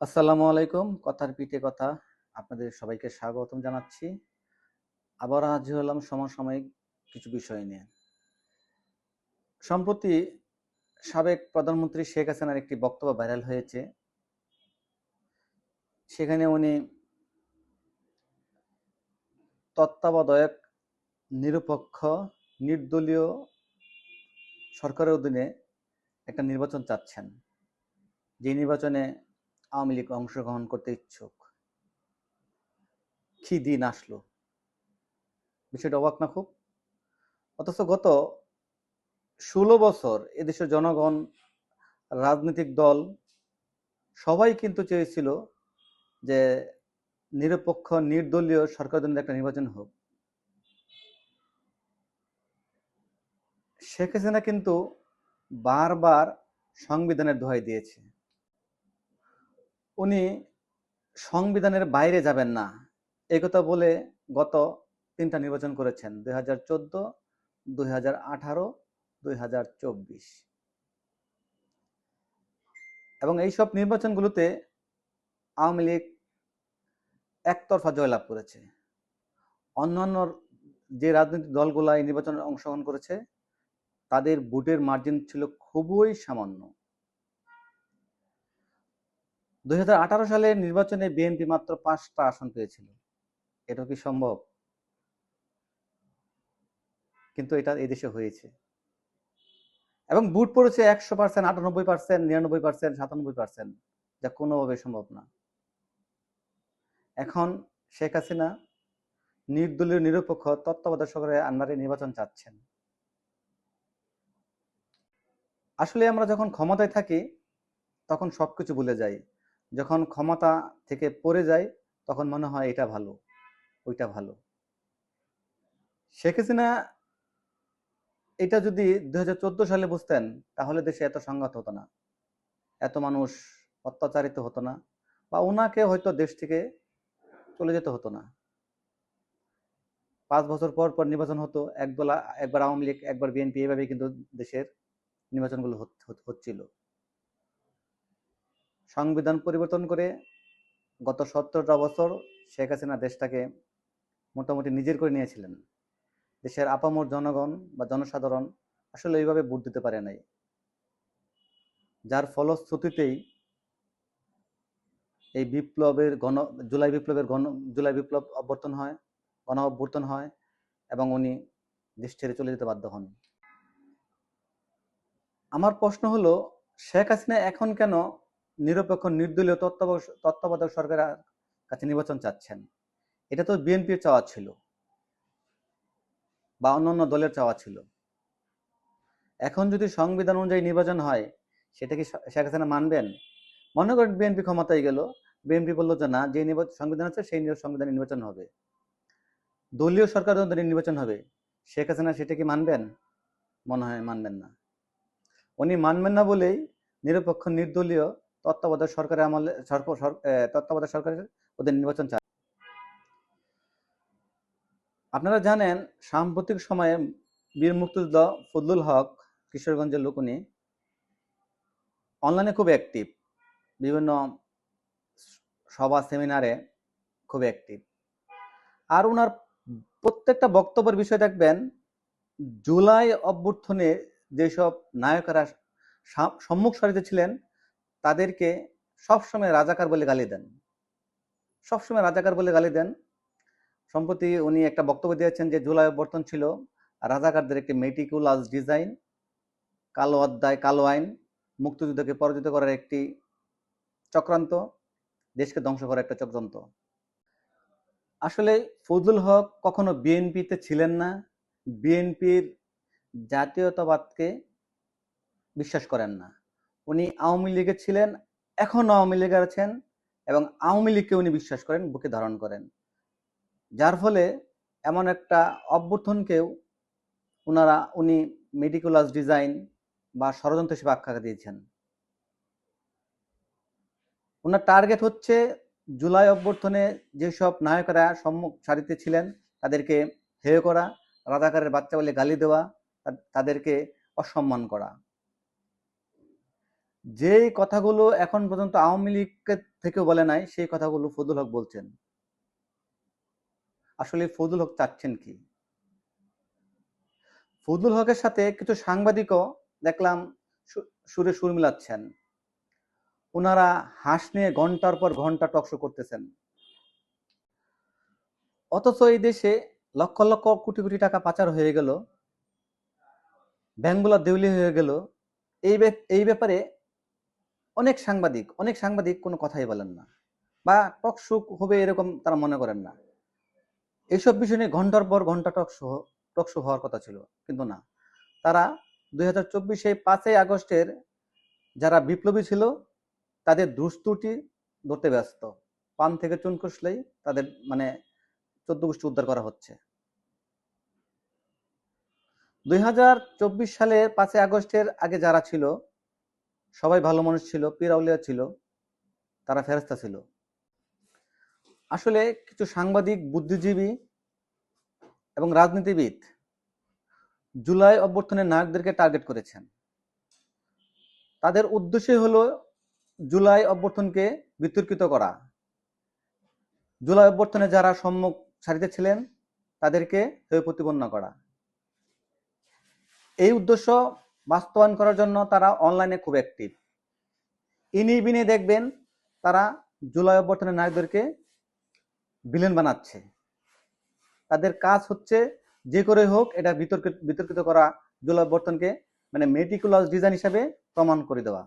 আসসালামু আলাইকুম। কথার পিঠে কথা আপনাদের সবাইকে স্বাগতম জানাচ্ছি। আবার হাজির হলাম সমসাময়িক কিছু বিষয় নিয়ে। সম্প্রতি সাবেক প্রধানমন্ত্রী শেখ হাসিনার একটি বক্তব্য ভাইরাল হয়েছে। সেখানে উনি তত্ত্বাবধায়ক, নিরপেক্ষ, নির্দলীয় সরকারের অধীনে একটা নির্বাচন চাচ্ছেন। যে নির্বাচনে আওয়ামী লীগ অংশগ্রহণ করতে ইচ্ছুক। কি দিন আসলো? বিষয়টা অবাক না খুব? অথচ গত ষোলো বছর এদেশের জনগণ, রাজনৈতিক দল, সবাই কিন্তু চেয়েছিল যে নিরপেক্ষ, নির্দলীয় সরকার জন্য একটা নির্বাচন হোক। শেখ হাসিনা কিন্তু বারবার সংবিধানের দোহাই দিয়েছে। উনি সংবিধানের বাইরে যাবেন না। এই কথা বলে গত তিনটা নির্বাচন করেছেন, দুই হাজার চোদ্দ, দুই হাজার আঠারো, দুই হাজার চব্বিশ। এবং এইসব নির্বাচনগুলোতে আওয়ামী লীগ একতরফা জয়লাভ করেছে। অন্যান্য যে রাজনৈতিক দলগুলো এই নির্বাচনে অংশগ্রহণ করেছে, তাদের ভোটের মার্জিন ছিল খুবই সামান্য। দুই সালের নির্বাচনে বিএনপি মাত্র পাঁচটা আসন পেয়েছিল। এটা কি সম্ভব? কিন্তু এটা এই দেশে হয়েছে। এবং বুট পড়েছে একশো পার্সেন্ট, আটানব্বই পার্সেন্ট, নিরানব্বই পার্সেন্ট, সাতানব্বই পার্সেন্ট। যা কোনোভাবে সম্ভব না। এখন শেখ হাসিনা নির্দলীয়, নিরপেক্ষ, তত্ত্বাবধায়ক সরকারের আন্ডারে নির্বাচন চাচ্ছেন। আসলে আমরা যখন ক্ষমতায় থাকি, তখন সবকিছু ভুলে যাই। যখন ক্ষমতা থেকে পড়ে যায়, তখন মনে হয় এটা ভালো, ওইটা ভালো। শেখ হাসিনা এটা যদি দুই সালে বুঝতেন, তাহলে দেশে এত সংঘাত হতো না। এত মানুষ অত্যাচারিত হতো না বা ওনাকে হয়তো দেশ থেকে চলে যেতে হতো না। পাঁচ বছর পর পর নির্বাচন হতো, একদল, একবার আওয়ামী লীগ, একবার বিএনপি এভাবে কিন্তু দেশের নির্বাচনগুলো হচ্ছিল। সংবিধান পরিবর্তন করে গত সত্তরটা বছর শেখ হাসিনা দেশটাকে মোটামুটি নিজের করে নিয়েছিলেন। দেশের আপামর জনগণ বা জনসাধারণ আসলে এইভাবে ভোট দিতে পারে নাই। যার ফলশ্রুতিতেই এই বিপ্লবের গণ, জুলাই বিপ্লবের গণ, জুলাই বিপ্লব অভ্যর্থন হয়, গণ অভ্যর্থন হয় এবং উনি দেশ ছেড়ে চলে যেতে বাধ্য হন। আমার প্রশ্ন হলো, শেখ হাসিনা এখন কেন নিরপেক্ষ, নির্দলীয় তত্ত্বাবধায়ক সরকারের কাছে নির্বাচন চাচ্ছেন। এটা তো বিএনপির চাওয়া ছিল বা অন্যান্য দলের চাওয়া ছিল। এখন যদি সংবিধান অনুযায়ী নির্বাচন হয়, সেটা কি শেখ হাসিনা মানবেন? মনে করেন বিএনপি ক্ষমতায় গেল, বিএনপি বলল যে না, যে সংবিধান আছে, সেই সংবিধানে নির্বাচন হবে। দলীয় সরকার নির্বাচন হবে, শেখ হাসিনা সেটা কি মানবেন? মনে হয় মানবেন না। উনি মানবেন না বলেই নিরপেক্ষ, নির্দলীয় তত্ত্বাবধায়ক সরকারের আমলে তত্ত্বাবধায়ক সরকারের ওদের নির্বাচন চায়। আপনারা জানেন, সাম্প্রতিক সময়ে বীর মুক্তিযোদ্ধা ফজলুল হক, কিশোরগঞ্জের লোক উনি অনলাইনে খুব অ্যাক্টিভ বিভিন্ন সভা সেমিনারে খুব অ্যাক্টিভ আর ওনার প্রত্যেকটা বক্তব্যের বিষয় দেখবেন, জুলাই অভ্যর্থনে যেসব নায়কেরা সম্মুখ সারিতে ছিলেন তাদেরকে সবসময় রাজাকার বলে গালি দেন। সবসময় রাজাকার বলে গালি দেন। সম্প্রতি উনি একটা বক্তব্য দিয়েছেন যে জুলাই অভ্যর্থন ছিল রাজাকারদের একটি মেটিকুলাস ডিজাইন কালো অধ্যায়, কালো আইন, মুক্তিযুদ্ধকে পরাজিত করার একটি চক্রান্ত, দেশকে ধ্বংস করার একটা চক্রান্ত। আসলে ফজলুল হক কখনো বিএনপিতে ছিলেন না। বিএনপির জাতীয়তাবাদকে বিশ্বাস করেন না। উনি আওয়ামী লীগে ছিলেন এখন আওয়ামী লীগে আছেন এবং আওয়ামী লীগকে উনি বিশ্বাস করেন, বুকে ধারণ করেন। যার ফলে এমন একটা অভ্যর্থনকেও ওনারা উনি মেডিকুলাস ডিজাইন বা ষড়যন্ত্র হিসেবে আখ্যা দিয়েছেন। ওনার টার্গেট হচ্ছে জুলাই অভ্যর্থনে যেসব নায়করা সম্মুখ সারিতে ছিলেন, তাদেরকে হেয় করা, রাজাকারের বাচ্চা বলে গালি দেওয়া তাদেরকে অসম্মান করা। যেই কথাগুলো এখন পর্যন্ত আওয়ামী লীগের থেকে বলে নাই, সেই কথাগুলো ফজল হক বলছেন। আসলে ফজল হক চাচ্ছেন কি? ফজলুল হকের সাথে কিছু সাংবাদিকও দেখলাম সুরে সুর মিলাচ্ছেন। ওনারা হাঁস নিয়ে ঘণ্টার পর ঘণ্টা টকশো করতেছেন। অথচ এই দেশে লক্ষ লক্ষ কোটি কোটি টাকা পাচার হয়ে গেল ব্যাংকগুলো দেউলি হয়ে গেল। এই এই ব্যাপারে অনেক সাংবাদিক অনেক সাংবাদিক কোনো কথাই বলেন না বা টকশো হবে এরকম তারা মনে করেন না। এইসব বিষয় নিয়ে ঘণ্টার পর ঘণ্টা টক শো টক শো হওয়ার কথা ছিল, কিন্তু না। তারা দুই হাজার চব্বিশে পাঁচই আগস্টের যারা বিপ্লবী ছিল, তাদের দুস্তুটি ধরতে ব্যস্ত। পান থেকে চুন কষলেই তাদের মানে চোদ্দ গোষ্ঠী উদ্ধার করা হচ্ছে। দুই হাজার চব্বিশ সালের পাঁচই আগস্টের আগে যারা ছিল সবাই ভালো মানুষ ছিল পিরাউলিয়া ছিল, তারা ফেরস্তা ছিল। আসলে কিছু সাংবাদিক, বুদ্ধিজীবী এবং রাজনীতিবিদ জুলাই অভ্যর্থনের নায়কদেরকে টার্গেট করেছেন। তাদের উদ্দেশ্যই হলো জুলাই অভ্যর্থনকে বিতর্কিত করা। জুলাই অভ্যর্থনে যারা সম্মুখ সারিতে ছিলেন, তাদেরকে প্রতিপন্ন করা। এই উদ্দেশ্য বাস্তবায়ন করার জন্য তারা অনলাইনে খুব অ্যাক্টিভ ইনি বিনে দেখবেন তারা জুলাই অভ্যর্থনের নারীদেরকে ভিলেন বানাচ্ছে। তাদের কাজ হচ্ছে যে করে হোক এটা বিতর্কিত বিতর্কিত করা, জুলাই অভ্যর্থনকে মানে মেটিকুলাস ডিজাইন হিসাবে প্রমাণ করে দেওয়া।